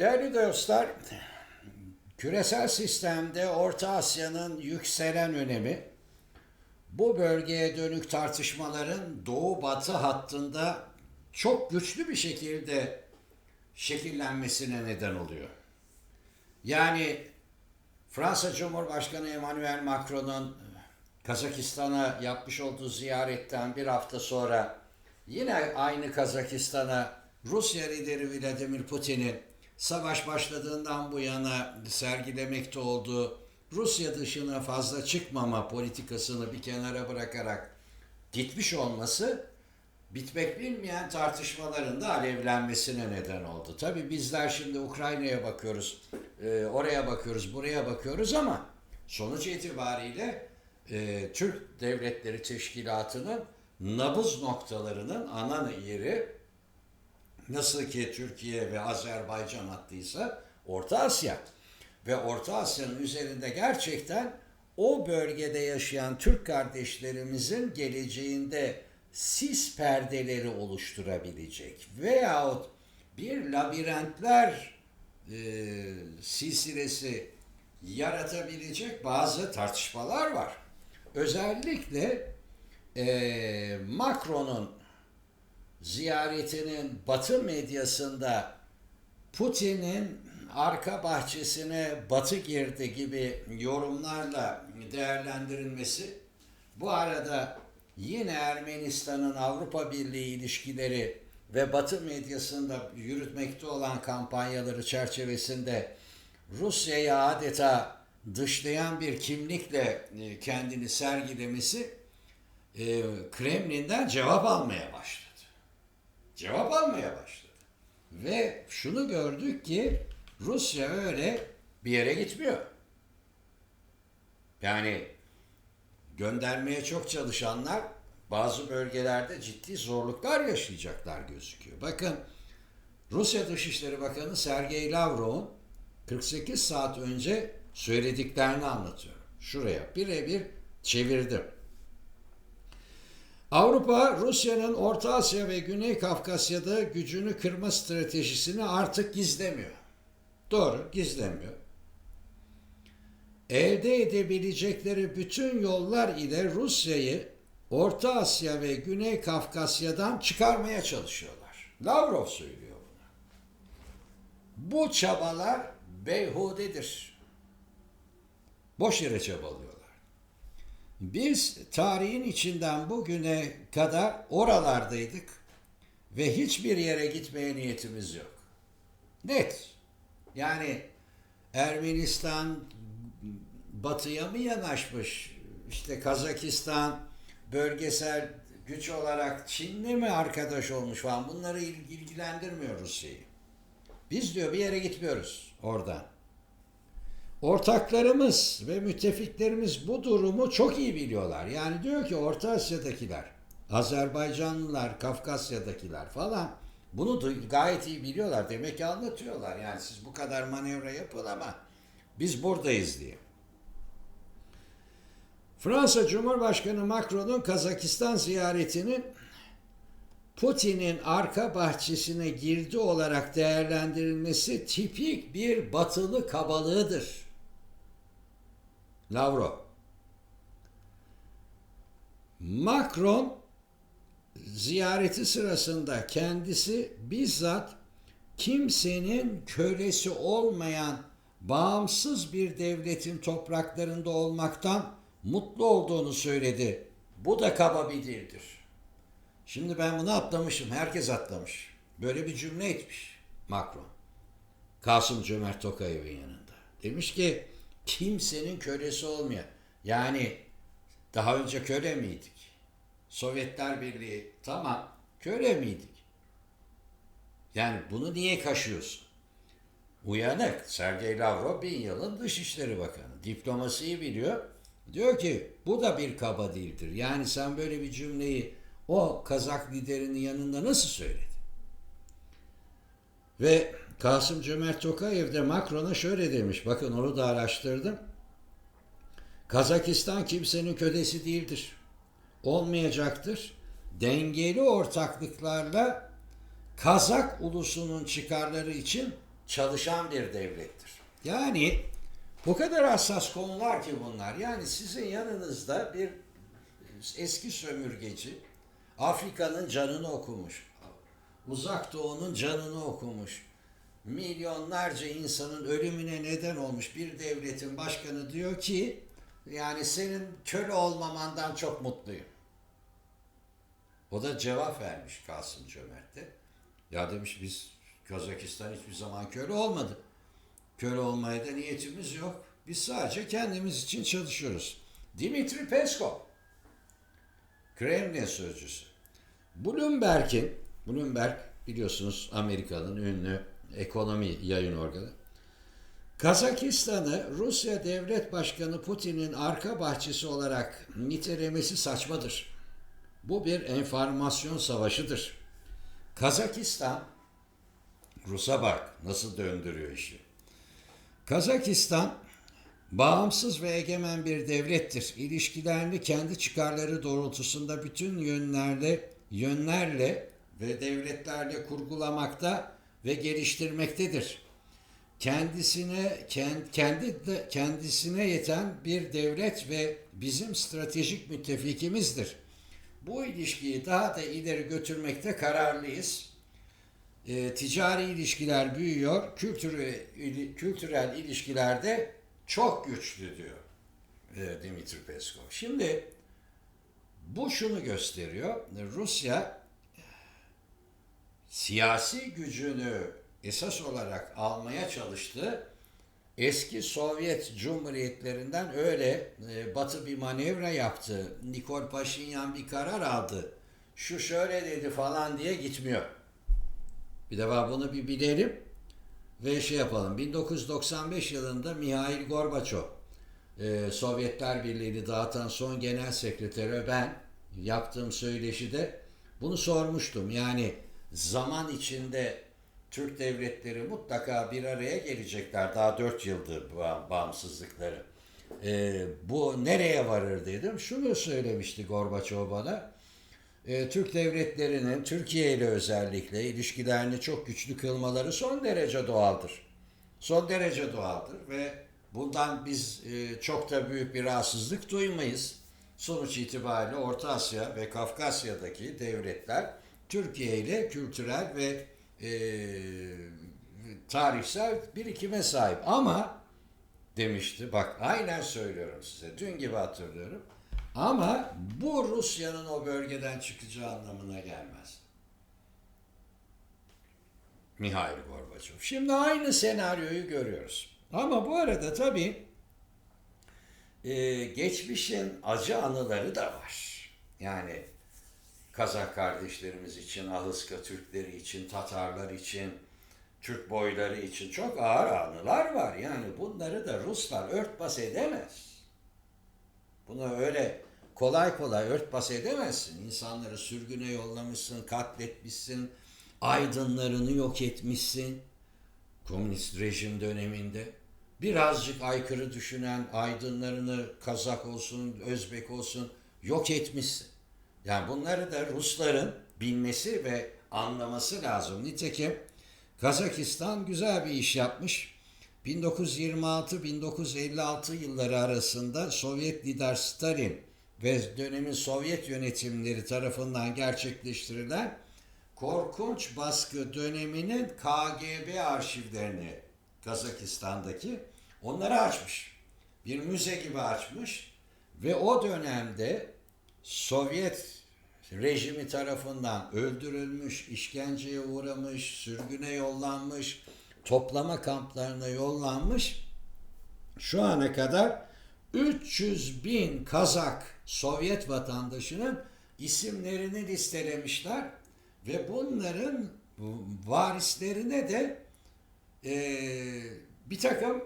Değerli dostlar, küresel sistemde Orta Asya'nın yükselen önemi, bu bölgeye dönük tartışmaların Doğu-Batı hattında çok güçlü bir şekilde şekillenmesine neden oluyor. Yani Fransa Cumhurbaşkanı Emmanuel Macron'un Kazakistan'a yapmış olduğu ziyaretten bir hafta sonra yine aynı Kazakistan'a Rusya lideri Vladimir Putin'in savaş başladığından bu yana sergilemekte olduğu Rusya dışına fazla çıkmama politikasını bir kenara bırakarak gitmiş olması bitmek bilmeyen tartışmaların da alevlenmesine neden oldu. Tabii bizler şimdi Ukrayna'ya bakıyoruz, e, oraya bakıyoruz, buraya bakıyoruz ama sonuç itibariyle e, Türk Devletleri Teşkilatı'nın nabız noktalarının ana yeri nasıl ki Türkiye ve Azerbaycan hattıysa Orta Asya. Ve Orta Asya'nın üzerinde gerçekten o bölgede yaşayan Türk kardeşlerimizin geleceğinde sis perdeleri oluşturabilecek veyahut bir labirentler e, silsilesi yaratabilecek bazı tartışmalar var. Özellikle e, Macron'un ziyaretinin Batı medyasında Putin'in arka bahçesine Batı girdi gibi yorumlarla değerlendirilmesi bu arada yine Ermenistan'ın Avrupa Birliği ilişkileri ve Batı medyasında yürütmekte olan kampanyaları çerçevesinde Rusya'yı adeta dışlayan bir kimlikle e, kendini sergilemesi e, Kremlin'den cevap almaya başladı. Cevap almaya başladı. Ve şunu gördük ki Rusya öyle bir yere gitmiyor. Yani göndermeye çok çalışanlar bazı bölgelerde ciddi zorluklar yaşayacaklar gözüküyor. Bakın Rusya Dışişleri Bakanı Sergey Lavrov'un 48 saat önce söylediklerini anlatıyorum. Şuraya birebir çevirdim. Avrupa, Rusya'nın Orta Asya ve Güney Kafkasya'da gücünü kırma stratejisini artık gizlemiyor. Doğru, gizlemiyor. Elde edebilecekleri bütün yollar ile Rusya'yı Orta Asya ve Güney Kafkasya'dan çıkarmaya çalışıyorlar. Lavrov söylüyor bunu. Bu çabalar beyhudedir. Boş yere çabalıyorlar. Biz tarihin içinden bugüne kadar oralardaydık ve hiçbir yere gitmeye niyetimiz yok. Net. Yani Ermenistan batıya mı yanaşmış? İşte Kazakistan bölgesel güç olarak Çin'le mi arkadaş olmuş falan bunları ilgilendirmiyor Rusya'yı. Biz diyor bir yere gitmiyoruz oradan. Ortaklarımız ve müttefiklerimiz bu durumu çok iyi biliyorlar. Yani diyor ki Orta Asya'dakiler, Azerbaycanlılar, Kafkasya'dakiler falan bunu gayet iyi biliyorlar. Demek ki anlatıyorlar. Yani siz bu kadar manevra yapın ama biz buradayız diye. Fransa Cumhurbaşkanı Macron'un Kazakistan ziyaretinin Putin'in arka bahçesine girdi olarak değerlendirilmesi tipik bir batılı kabalığıdır. Lavrov. Macron ziyareti sırasında kendisi bizzat kimsenin kölesi olmayan bağımsız bir devletin topraklarında olmaktan mutlu olduğunu söyledi. Bu da kaba bir dildir. Şimdi ben bunu atlamışım. Herkes atlamış. Böyle bir cümle etmiş Macron. Kasım Cömert Tokayev'in yanında. Demiş ki kimsenin kölesi olmayan. Yani daha önce köle miydik? Sovyetler Birliği tamam köle miydik? Yani bunu niye kaşıyorsun? Uyanık Sergey Lavrov bin yılın Dışişleri Bakanı. Diplomasiyi biliyor. Diyor ki bu da bir kaba değildir. Yani sen böyle bir cümleyi o Kazak liderinin yanında nasıl söyledin? Ve Kasım Cömert Tokayev de Macron'a şöyle demiş. Bakın onu da araştırdım. Kazakistan kimsenin ködesi değildir. Olmayacaktır. Dengeli ortaklıklarla Kazak ulusunun çıkarları için çalışan bir devlettir. Yani bu kadar hassas konular ki bunlar. Yani sizin yanınızda bir eski sömürgeci Afrika'nın canını okumuş. Uzak Doğu'nun canını okumuş. Milyonlarca insanın ölümüne neden olmuş bir devletin başkanı diyor ki yani senin köle olmamandan çok mutluyum. O da cevap vermiş Kasım Cömert'te. Ya demiş biz Kazakistan hiçbir zaman köle olmadı. Köle olmaya da niyetimiz yok. Biz sadece kendimiz için çalışıyoruz. Dimitri Peskov, Kremlin sözcüsü. Bloomberg'in, Bloomberg biliyorsunuz Amerika'nın ünlü ekonomi yayın organı. Kazakistan'ı Rusya Devlet Başkanı Putin'in arka bahçesi olarak nitelemesi saçmadır. Bu bir enformasyon savaşıdır. Kazakistan, Rus'a bak nasıl döndürüyor işi. Kazakistan bağımsız ve egemen bir devlettir. İlişkilerini kendi çıkarları doğrultusunda bütün yönlerle, yönlerle ve devletlerle kurgulamakta ve geliştirmektedir. Kendisine kendi kendisine yeten bir devlet ve bizim stratejik müttefikimizdir. Bu ilişkiyi daha da ileri götürmekte kararlıyız. E, ticari ilişkiler büyüyor, kültürü, kültürel ilişkilerde çok güçlü diyor e, Dimitri Peskov. Şimdi bu şunu gösteriyor. Rusya siyasi gücünü esas olarak almaya çalıştı. Eski Sovyet Cumhuriyetlerinden öyle e, Batı bir manevra yaptı. Nikol Paşinyan bir karar aldı. Şu şöyle dedi falan diye gitmiyor. Bir defa bunu bir bilelim ve şey yapalım. 1995 yılında Mihail Gorbaçov e, Sovyetler Birliği'ni dağıtan son genel sekreteri ben yaptığım söyleşide bunu sormuştum. Yani zaman içinde Türk devletleri mutlaka bir araya gelecekler. Daha dört yıldır bağımsızlıkları. E, bu nereye varır dedim. Şunu söylemişti Gorbaçov bana. E, Türk devletlerinin Türkiye ile özellikle ilişkilerini çok güçlü kılmaları son derece doğaldır. Son derece doğaldır ve bundan biz e, çok da büyük bir rahatsızlık duymayız. Sonuç itibariyle Orta Asya ve Kafkasya'daki devletler Türkiye ile kültürel ve e, tarihsel birikime sahip. Ama demişti, bak aynen söylüyorum size, dün gibi hatırlıyorum. Ama bu Rusya'nın o bölgeden çıkacağı anlamına gelmez. Mihail Gorbaçov. Şimdi aynı senaryoyu görüyoruz. Ama bu arada tabii e, geçmişin acı anıları da var. Yani Kazak kardeşlerimiz için, Ahıska Türkleri için, Tatarlar için, Türk boyları için çok ağır anılar var. Yani bunları da Ruslar örtbas edemez. Bunu öyle kolay kolay örtbas edemezsin. İnsanları sürgüne yollamışsın, katletmişsin, aydınlarını yok etmişsin. Komünist rejim döneminde birazcık aykırı düşünen aydınlarını Kazak olsun, Özbek olsun yok etmişsin. Yani bunları da Rusların bilmesi ve anlaması lazım. Nitekim Kazakistan güzel bir iş yapmış. 1926-1956 yılları arasında Sovyet lider Stalin ve dönemin Sovyet yönetimleri tarafından gerçekleştirilen korkunç baskı döneminin KGB arşivlerini Kazakistan'daki onları açmış. Bir müze gibi açmış ve o dönemde Sovyet rejimi tarafından öldürülmüş, işkenceye uğramış, sürgüne yollanmış, toplama kamplarına yollanmış. Şu ana kadar 300 bin Kazak Sovyet vatandaşının isimlerini listelemişler ve bunların varislerine de e, bir takım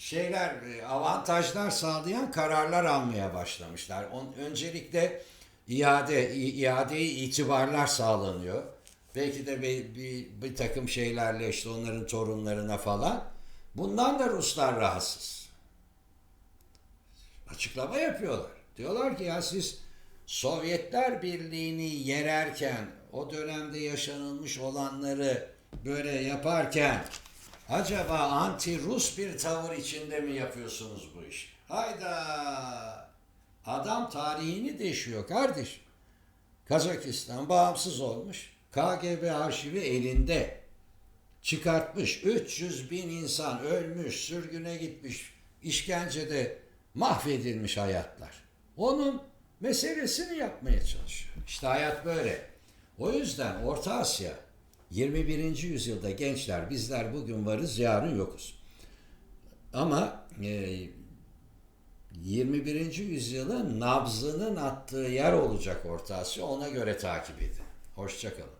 şeyler, e, avantajlar sağlayan kararlar almaya başlamışlar. On, öncelikle iade, iadeyi itibarlar sağlanıyor. Belki de bir, bir, bir takım şeylerle işte onların torunlarına falan. Bundan da Ruslar rahatsız. Açıklama yapıyorlar. Diyorlar ki ya siz Sovyetler Birliği'ni yererken o dönemde yaşanılmış olanları böyle yaparken Acaba anti-Rus bir tavır içinde mi yapıyorsunuz bu işi? Hayda! Adam tarihini deşiyor kardeş. Kazakistan bağımsız olmuş. KGB arşivi elinde. Çıkartmış. 300 bin insan ölmüş, sürgüne gitmiş, işkencede mahvedilmiş hayatlar. Onun meselesini yapmaya çalışıyor. İşte hayat böyle. O yüzden Orta Asya 21. yüzyılda gençler bizler bugün varız yarın yokuz. Ama e, 21. yüzyılın nabzının attığı yer olacak Orta Asya ona göre takip edin. Hoşçakalın.